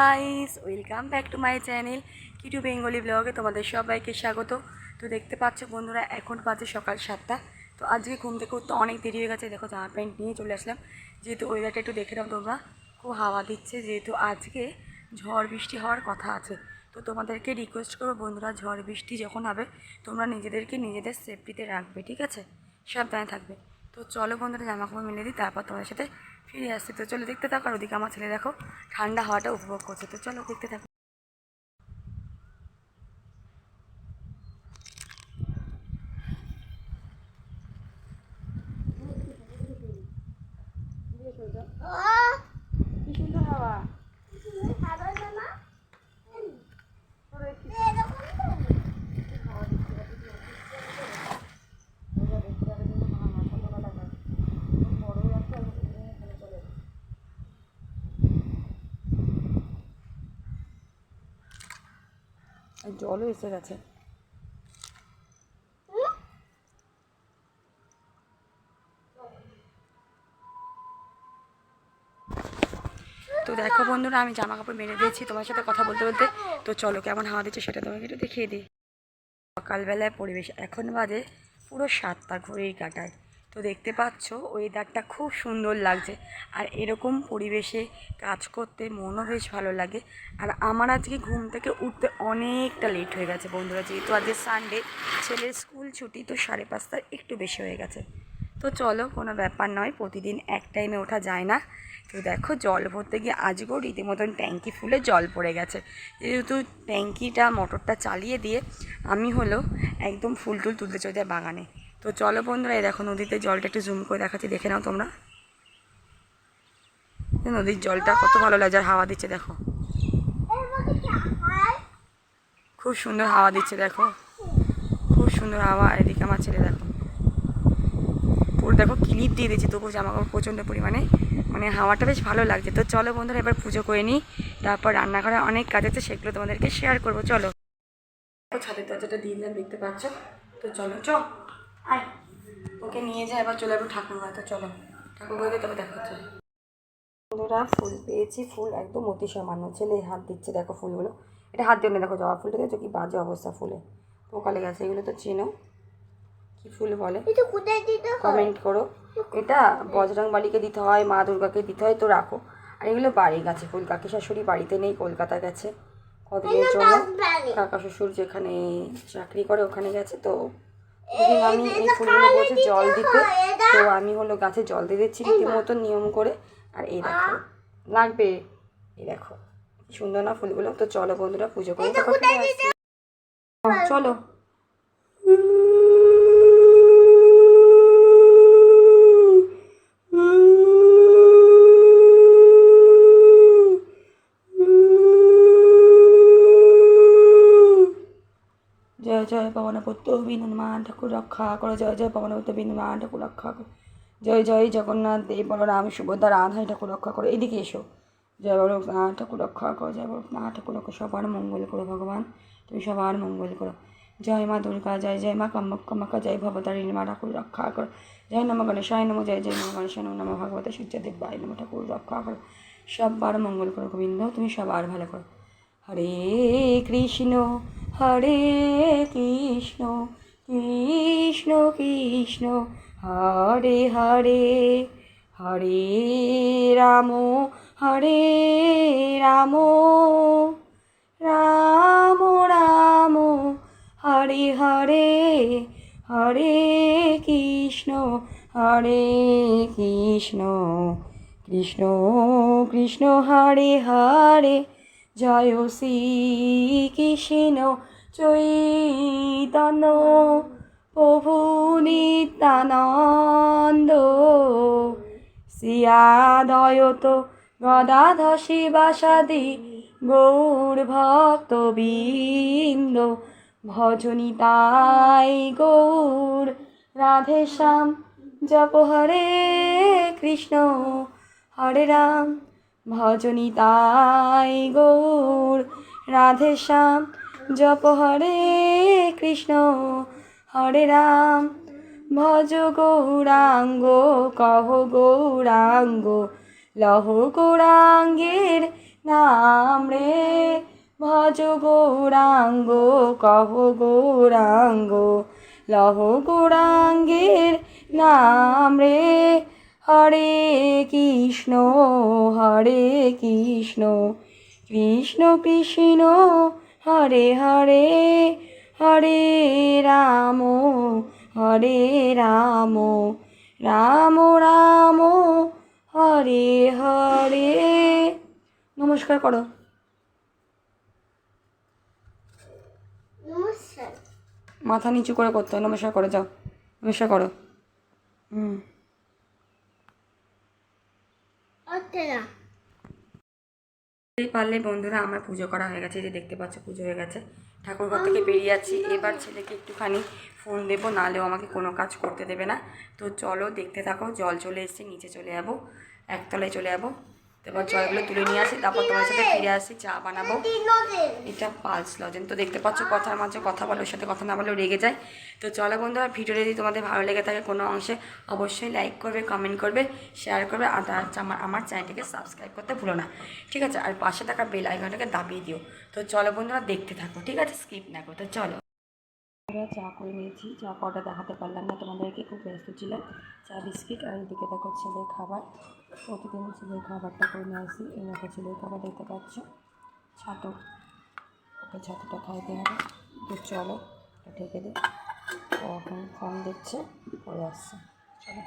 Guys welcome back to my channel Kitu Bengali ব্লগে তোমাদের সবাইকে স্বাগত। তো দেখতে পাচ্ছ বন্ধুরা, এখন বাজে সকাল সাতটা। তো আজকে ঘুম থেকে উঠতে অনেক দেরি হয়ে গেছে। দেখো, জামা প্যান্ট নিয়ে চলে আসলাম। যেহেতু ওয়েদারটা একটু দেখে নাও তোমরা, খুব হাওয়া দিচ্ছে। যেহেতু আজকে ঝড় বৃষ্টি হওয়ার কথা আছে। তো তোমাদেরকে রিকোয়েস্ট করব বন্ধুরা, ঝড় বৃষ্টি যখন হবে, তোমরা নিজেদেরকে নিজেদের সেফটিতে রাখবে, ঠিক আছে? সাবধানে থাকবে। তো চলো বন্ধুরা জামা কাপড় মিলে দিই, তারপর তোমাদের সাথে ফিরে আসছি। তো চলো দেখতে থাকো, আর ওদিকে আমার ছেলে দেখো, ঠান্ডা হাওয়াটা উপভোগ করছে। তো চলো দেখতে থাকো সুন্দর হাওয়া আর জলও এসে গেছে। তো দেখো বন্ধুরা, আমি জামা কাপড় মেরে দিয়েছি। তোমার সাথে কথা বলতে বলতে তো চলো কেমন হাওয়া দিচ্ছে সেটা তোমাকে একটু দেখিয়ে দিই। সকালবেলায় পরিবেশ এখন বাজে পুরো সাতটা ঘড়ির কাটায়। তো দেখতে পাচ্ছ ওয়েদারটা খুব সুন্দর লাগছে। আর এরকম পরিবেশে কাজ করতে মনও বেশ ভালো লাগে। আর আমার আজকে ঘুম থেকে উঠতে অনেকটা লেট হয়ে গেছে বন্ধুরা। যেহেতু আজকে সানডে ছেলের স্কুল ছুটি, তো সাড়ে পাঁচটার একটু বেশি হয়ে গেছে। তো চলো, কোনো ব্যাপার নয়, প্রতিদিন এক টাইমে ওঠা যায় না। তো দেখো, জল ভরতে গিয়ে আজকেও রীতিমতন ট্যাঙ্কি ফুলে জল পড়ে গেছে। যেহেতু ট্যাঙ্কিটা মোটরটা চালিয়ে দিয়ে আমি হলো একদম ফুল টুল তুলতে চলে যাই বাগানে। তো চলো বন্ধুরা, এই দেখো নদীতে জলটা একটু জুম করে দেখাচ্ছি, দেখে নাও তোমরা। নদীর জলটা কত ভালো লাগছে আর হাওয়া দিচ্ছে, দেখো। খুব সুন্দর হাওয়া দিচ্ছে, দেখো। খুব সুন্দর হাওয়া, এদিকে আমার ছেলে দেখো। পুরো দেখো ক্লিপ দিয়ে দিয়েছি তবু জামা কাপড় প্রচণ্ড পরিমাণে। মানে হাওয়াটা বেশ ভালো লাগছে। তো চলো বন্ধুরা, এবার পুজো করে নিই। তারপর রান্নাঘরে অনেক কাজ আছে, সেগুলো তোমাদেরকে শেয়ার করব। চলো। ছাদের দরজাটা দিয়ে দিলাম, দেখতে পাচ্ছ? তো চলো চ আয় ওকে নিয়ে যাই এবার চলে যাব ঠাকুর তো চলো ঠাকুর বাড়িতে তবে দেখা হচ্ছে। বন্ধুরা ফুল পেয়েছি ফুল একদম অতি সামান্য। ছেলে হাত দিচ্ছে দেখো ফুলগুলো। এটা হাত দিয়ে দেখো জবা ফুলটা দেখছ কি বাজে অবস্থা ফুলে। পোকা লেগে আছে এগুলো তো চেনো। কি ফুল বলে? কমেন্ট করো। এটা বজরং বালিকে দিতে হয় মা দুর্গাকে দিতে হয় তো রাখো। আর এগুলো বাড়ি গাছে ফুল কাকি শাশুড়ি বাড়িতে নেই কলকাতা গেছে। কতদিনের জন্য। কাকা শ্বশুর যেখানে চাকরি করে ওখানে গেছে তো সেদিন আমি এই ফুলগুলো বলছে জল দিতে তো আমি হলো গাছে জল দিয়ে দিচ্ছি রীতিমতো নিয়ম করে। আর এই দেখো লাগবে? এই দেখো সুন্দর না ফুলগুলো? তো চলো বন্ধুরা পুজো করে। হ্যাঁ, চলো। জয় জয় পবনপুত্র বিনুমান ঠাকুর রক্ষা করো, জয় জয় পবনপুত্র বিনুমান ঠাকুর রক্ষা করো। জয় জয় জগন্নাথ দেব, বলরাম, সুভদ্রা রাধাই ঠাকুর রক্ষা করো। এদিকে এসো। জয় বলরাম ঠাকুর রক্ষা করো, জয় বলরাম ঠাকুর রক্ষা সবার মঙ্গল করো ভগবান, তুমি সবার মঙ্গল করো। জয় মা দুর্গা, জয় জয় মা কামাক্কা জয় ভবতারিণী মা ঠাকুর রক্ষা করো। জয় নম গণেশায় নম, জয় জয় নম গণেশায় নম নম ভগবত সূর্যদেবায় নম ঠাকুর রক্ষা করো। সবার মঙ্গল করো গোবিন্দ, তুমি সবার ভালো করো। হরে কৃষ্ণ। হরে কৃষ্ণ কৃষ্ণ কৃষ্ণ, হরে হরে হরে রাম হরে রাম রাম রাম, হরে হরে হরে কৃষ্ণ হরে কৃষ্ণ কৃষ্ণ কৃষ্ণ, হরে হরে, জয় শ্রী কৃষ্ণ। চৈতন্য প্রভু নিত্যানন্দ। শ্রিয়াদয়ত গদাধ শিবাসাদি গৌর ভক্তবৃন্দ। ভজনী তাই গৌর রাধেশ্যাম জপ হরে কৃষ্ণ, হরে রাম। ভজনী তাই গৌর রাধেশ্যাম জপ হরে কৃষ্ণ, হরে রাম। ভজ গৌরাঙ্গ, কহ গৌরাঙ্গ, লহ গৌরাঙ্গের নাম রে। ভজ গৌরাঙ্গ, কহ গৌরাঙ্গ, লহ গৌরাঙ্গের নাম রে। হরে কৃষ্ণ হরে কৃষ্ণ কৃষ্ণ কৃষ্ণ হরে হরে হরে রাম হরে রাম রাম রাম হরে হরে। নমস্কার করো। মাথা নিচু করে করতে হয়। নমস্কার করো যাও। নমস্কার করো। হুম। পারলে বন্ধুরা আমার পুজো করা হয়ে গেছে যে দেখতে পাচ্ছ পুজো হয়ে গেছে। ঠাকুরঘর থেকে বেরিয়ে আছি। এবার ছেলেকে একটুখানি ফোন দেবো, নাহলেও আমাকে কোনো কাজ করতে দেবে না। তো চলো দেখতে থাকো, জল চলে এসছে, নিচে চলে যাব, একতলায় চলে যাব। তারপর জলগুলো তুলে নিয়ে আসি, তারপর তোমার সাথে ফিরে আসি, চা বানাবো। এটা পালস লজেন তো দেখতে পাচ্ছ কথার মাঝে কথা বলো, ওর সাথে কথা না বলেও রেগে যায়। তো চলো বন্ধুরা, ভিডিওটা যদি তোমাদের ভালো লেগে থাকে কোনো অংশে, অবশ্যই লাইক করবে কমেন্ট করবে শেয়ার করবে, আর আমার আমার চ্যানেলটিকে সাবস্ক্রাইব করতে ভুলো না। ঠিক আছে? আর পাশে থাকা বেল আইকনটাকে দাবিয়ে দিও। তো চলো বন্ধুরা, দেখতে থাকো, ঠিক আছে? স্কিপ না করো, তো চলো। আমরা চা করে নিয়েছি। চা কটা দেখাতে পারলাম না, তোমাদেরকে খুব ব্যস্ত ছিলাম। চা, বিস্কিট আর এদিকে দেখো ছেলের খাবার। প্রতিদিন ছেলের খাবারটা করে নিয়ে আসি। এই দেখো ছেলের খাবার দেখতে পাচ্ছ। ছাতু। ওকে ছাতুটা খাইতে হবে। তো চলো ঢেকে দে ও এখন ফোন দেখছে পরে আসছে। চলো।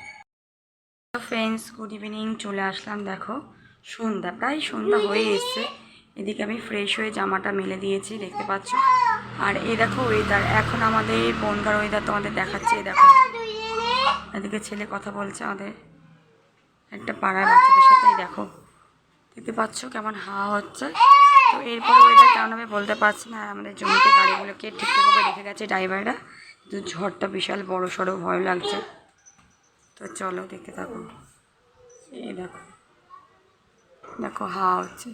ফ্রেন্ডস গুড ইভিনিং চলে আসলাম দেখো। সন্ধ্যা, প্রায় সন্ধ্যা হয়ে এসছে। এদিকে আমি ফ্রেশ হয়ে জামাটা মেলে দিয়েছি, দেখতে পাচ্ছ? আর এই দেখো ওয়েদার এখন আমাদের বনগার ওয়েদার তোমাদের দেখাচ্ছে, এই দেখো। এদিকে ছেলে কথা বলছে আমাদের, একটা পাড়ার বাচ্চাদের সাথে, এই দেখো। দেখতে পাচ্ছ কেমন হাওয়া হচ্ছে? তো এরপর ওয়েদার কেমন হবে বলতে পারছি না আমাদের জমিতে গাড়িগুলোকে ঠিকঠাকভাবে রেখে গেছে ড্রাইভাররা কিন্তু ঝড়টা বিশাল বড় সড়ো ভয় লাগছে। তো চলো দেখতে থাকো। এই দেখো দেখো হাওয়া হচ্ছে।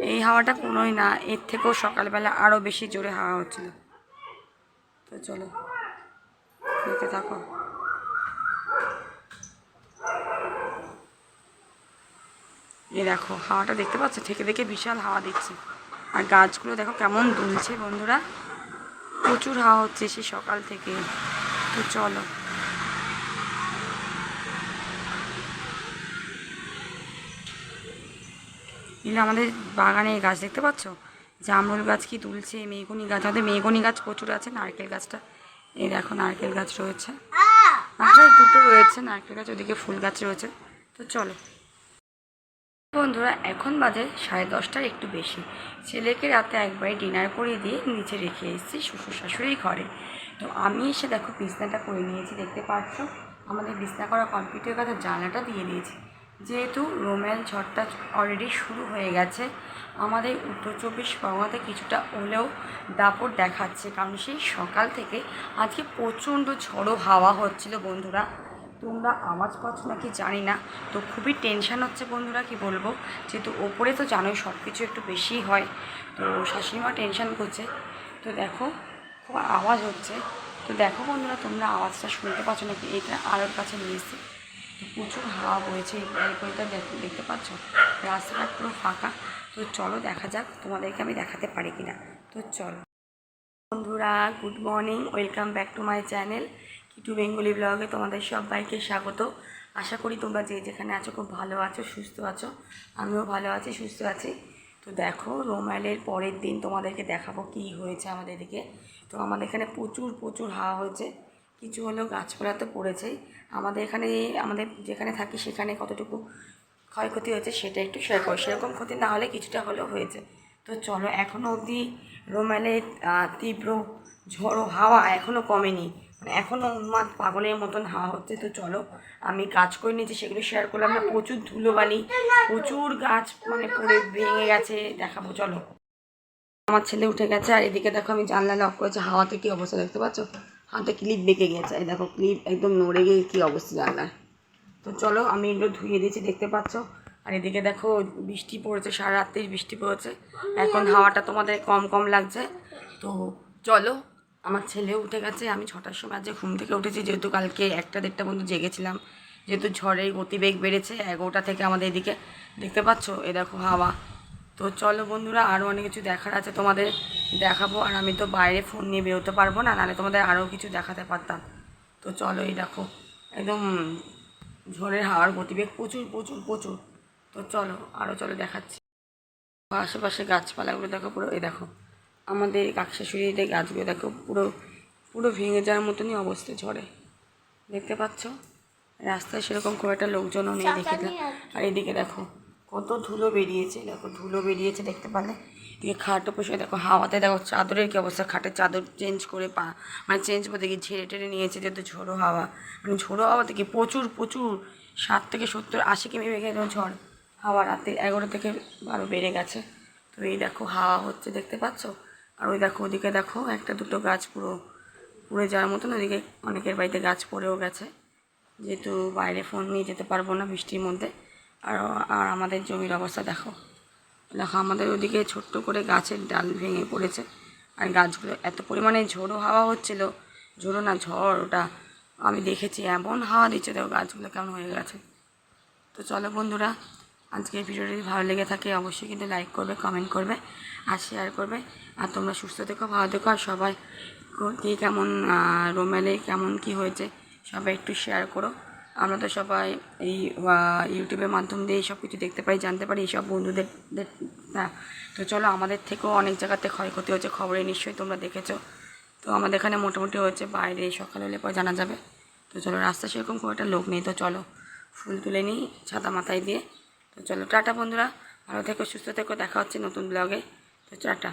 এই হাওয়াটা কোনোই না, এর থেকেও সকালবেলা আরও বেশি জোরে হাওয়া হচ্ছিল। তো চলো, দেখতে থাকো। এই দেখো, হাওয়াটা দেখতে পাচ্ছ? থেকে দেখে বিশাল হাওয়া দিচ্ছে। আর গাছগুলো দেখো কেমন দুলছে বন্ধুরা। প্রচুর হাওয়া হচ্ছে সে সকাল থেকে। তো চলো। এগুলো আমাদের বাগানে গাছ দেখতে পাচ্ছ? জামরুল গাছ কি তুলছে মেঘনি গাছ, আমাদের মেঘনি গাছ প্রচুর আছে, নারকেল গাছটা। এই দেখো নারকেল গাছ রয়েছে। আচ্ছা দুটো রয়েছে, নারকেল গাছ, ওদিকে ফুল গাছ রয়েছে। তো চলো। বন্ধুরা, এখন বাজে সাড়ে দশটার একটু বেশি। ছেলেকে রাতে একবারে ডিনার করে দিয়ে নিচে রেখে এসেছি শ্বশুর শাশুড়ির ঘরে। তো আমি এসে দেখো বিছনাটা করে নিয়েছি, দেখতে পাচ্ছ? আমাদের বিছনা করা কম্পিউটার কথা জানলাটা দিয়ে দিয়েছি। যেহেতু রোমেল ঝড়টা অলরেডি শুরু হয়ে গেছে, আমাদের উত্তর চব্বিশ পরগনাতে কিছুটা হলেও দাপট দেখাচ্ছে, কারণ সেই সকাল থেকে আজকে প্রচণ্ড ঝড়ো হাওয়া হচ্ছিল বন্ধুরা। তোমরা আওয়াজ পাচ্ছ নাকি জানি না, তো খুবই টেনশান হচ্ছে বন্ধুরা, কি বলব? যেহেতু ওপরে তো জানোই সব কিছু একটু বেশি হয়, তো শাশুড়িমা টেনশান করছে। তো দেখো, খুব আওয়াজ হচ্ছে। তো দেখো বন্ধুরা, তোমরা আওয়াজটা শুনতে পাচ্ছ নাকি? এটা আলোর কাছে নিয়ে প্রচুর হাওয়া বইছে এরপরটা দেখতে পাচ্ছ? রাস্তাঘাট পুরো ফাঁকা। তো চলো দেখা যাক তোমাদেরকে আমি দেখাতে পারি কিনা। তো চলো। বন্ধুরা, good morning, welcome back to my channel Kitu Bengali ব্লগে তোমাদের সবাইকে স্বাগত। আশা করি তোমরা যে যেখানে আছো খুব ভালো আছো, সুস্থ আছো। আমিও ভালো আছি, সুস্থ আছি। তো দেখো, রোমাইলের পরের দিন তোমাদেরকে দেখাবো কি হয়েছে আমাদের এদিকে। তো আমাদের এখানে প্রচুর প্রচুর হাওয়া হয়েছে। কিছু হলেও গাছপালা তো পড়েছেই আমাদের এখানে, আমাদের যেখানে থাকি সেখানে কতটুকু ক্ষয়ক্ষতি হয়েছে সেটা একটু শেয়ার করো সেরকম ক্ষতি না হলে কিছুটা হলেও হয়েছে। তো চলো এখনও অবধি রোমালের তীব্র ঝড়ো হাওয়া এখনও কমেনি। মানে এখনও উন্মাদ পাগলের মতন হাওয়া হচ্ছে। তো চলো, আমি কাজ করে নিয়েছি, সেগুলো শেয়ার করলাম। না, প্রচুর ধুলোবালি, প্রচুর গাছ মানে পড়ে, ভেঙে গেছে। দেখাবো, চলো। আমার ছেলে উঠে গেছে, আর এদিকে দেখো আমি জানলা লক করেছি। হাওয়াতে কি অবস্থা দেখতে পাচ্ছ? হাতে ক্লিপ বেঁকে গেছে। এই দেখো, ক্লিপ একদম নড়ে গিয়ে কী অবস্থা জানলার তো চলো, আমি এগুলো ধুয়ে দিয়েছি, দেখতে পাচ্ছ? আর এদিকে দেখো, বৃষ্টি পড়েছে, সারা রাত্রির বৃষ্টি পড়েছে। এখন হাওয়াটা তোমাদের কম কম লাগছে। তো চলো, আমার ছেলে উঠে গেছে, আমি ছটার সময় আজকে ঘুম থেকে উঠেছি, যেহেতু কালকে একটা দেড়টা পর্যন্ত জেগেছিলাম। যেহেতু ঝড়ের গতিবেগ বেড়েছে, এগারোটা থেকে আমাদের এদিকে। দেখতে পাচ্ছ? এ দেখো হাওয়া। তো চলো বন্ধুরা আরও অনেক কিছু দেখার আছে তোমাদের। দেখাবো আর আমি তো বাইরে ফোন নিয়ে বেরোতে পারব না নাহলে তোমাদের আরও কিছু দেখাতে পারতাম। তো চলো এই দেখো একদম ঝড়ের হাওয়ার গতিবেগ প্রচুর প্রচুর প্রচুর। তো চলো আরও চলো দেখাচ্ছি। আশেপাশে গাছপালাগুলো দেখো পুরো এই দেখো আমাদের কাকশাশুড়িতে গাছগুলো দেখো পুরো পুরো ভেঙে যাওয়ার মতনই অবস্থা ঝড়ে। দেখতে পাচ্ছ? রাস্তায় সেরকম খুব একটা লোকজনও নেই দেখে আর এদিকে দেখো কত ধুলো বেরিয়েছে দেখো ধুলো বেরিয়েছে দেখতে পারলে এদিকে খাট বসে দেখো, হাওয়াতে দেখো চাদরের কী অবস্থা? খাটের চাদর চেঞ্জ করে পা মানে চেঞ্জ করে দেখি ঝেড়ে টেড়ে নিয়েছে যেহেতু ঝোড়ো হাওয়া। মানে ঝোড়ো হাওয়া থেকে প্রচুর প্রচুর ষাট থেকে সত্তর, আশি কিমি বেগে ঝড়। হাওয়া রাতে এগারো থেকে বারো বেড়ে গেছে। তো এই দেখো হাওয়া হচ্ছে, দেখতে পাচ্ছ? আর ওই দেখো, ওদিকে দেখো একটা দুটো গাছ পুরো, পুড়ে যাওয়ার মতন। ওদিকে অনেকের বাড়িতে গাছ পড়েও গেছে। যেহেতু বাইরে ফোন নিয়ে যেতে পারব না বৃষ্টির মধ্যে। আর আর আমাদের জমির অবস্থা দেখো। দেখো, আমাদের ওদিকে ছোট্ট করে গাছের ডাল ভেঙে পড়েছে। আর গাছগুলো এত পরিমাণে ঝোড়ো হাওয়া হচ্ছিল। ঝোড়ো না, ঝড়, ওটা আমি দেখেছি, এমন হাওয়া দিচ্ছে। দেখো, গাছগুলো কেমন হয়ে গেছে। তো চলো বন্ধুরা, আজকে এই ভিডিওটি যদি ভালো লেগে থাকে, অবশ্যই কিন্তু লাইক করবে, কমেন্ট করবে, আর শেয়ার করবে। আর তোমরা সুস্থ থেকো, ভালো থেকো, আর সবাই, কো- কেমন রোমেলে কেমন কি হয়েছে, সবাই একটু শেয়ার করো। আমরা তো সবাই এই ইউটিউবের মাধ্যম দিয়ে সব কিছু দেখতে পাই জানতে পারি এইসব বন্ধুদের হ্যাঁ। তো চলো, আমাদের থেকেও অনেক জায়গাতে ক্ষয়ক্ষতি হচ্ছে খবরে নিশ্চয়ই তোমরা দেখেছ। তো আমাদের এখানে মোটামুটি হচ্ছে বাইরে, সকাল হলে পর জানা যাবে। তো চলো, রাস্তা সেরকম খুব একটা লোক নেই, তো চলো, ফুল তুলে নিই ছাতা মাথায় দিয়ে। তো চলো, টাটা বন্ধুরা, ভালো থেকো, সুস্থ থেকো, দেখা হচ্ছে নতুন ব্লগে তো টাটা।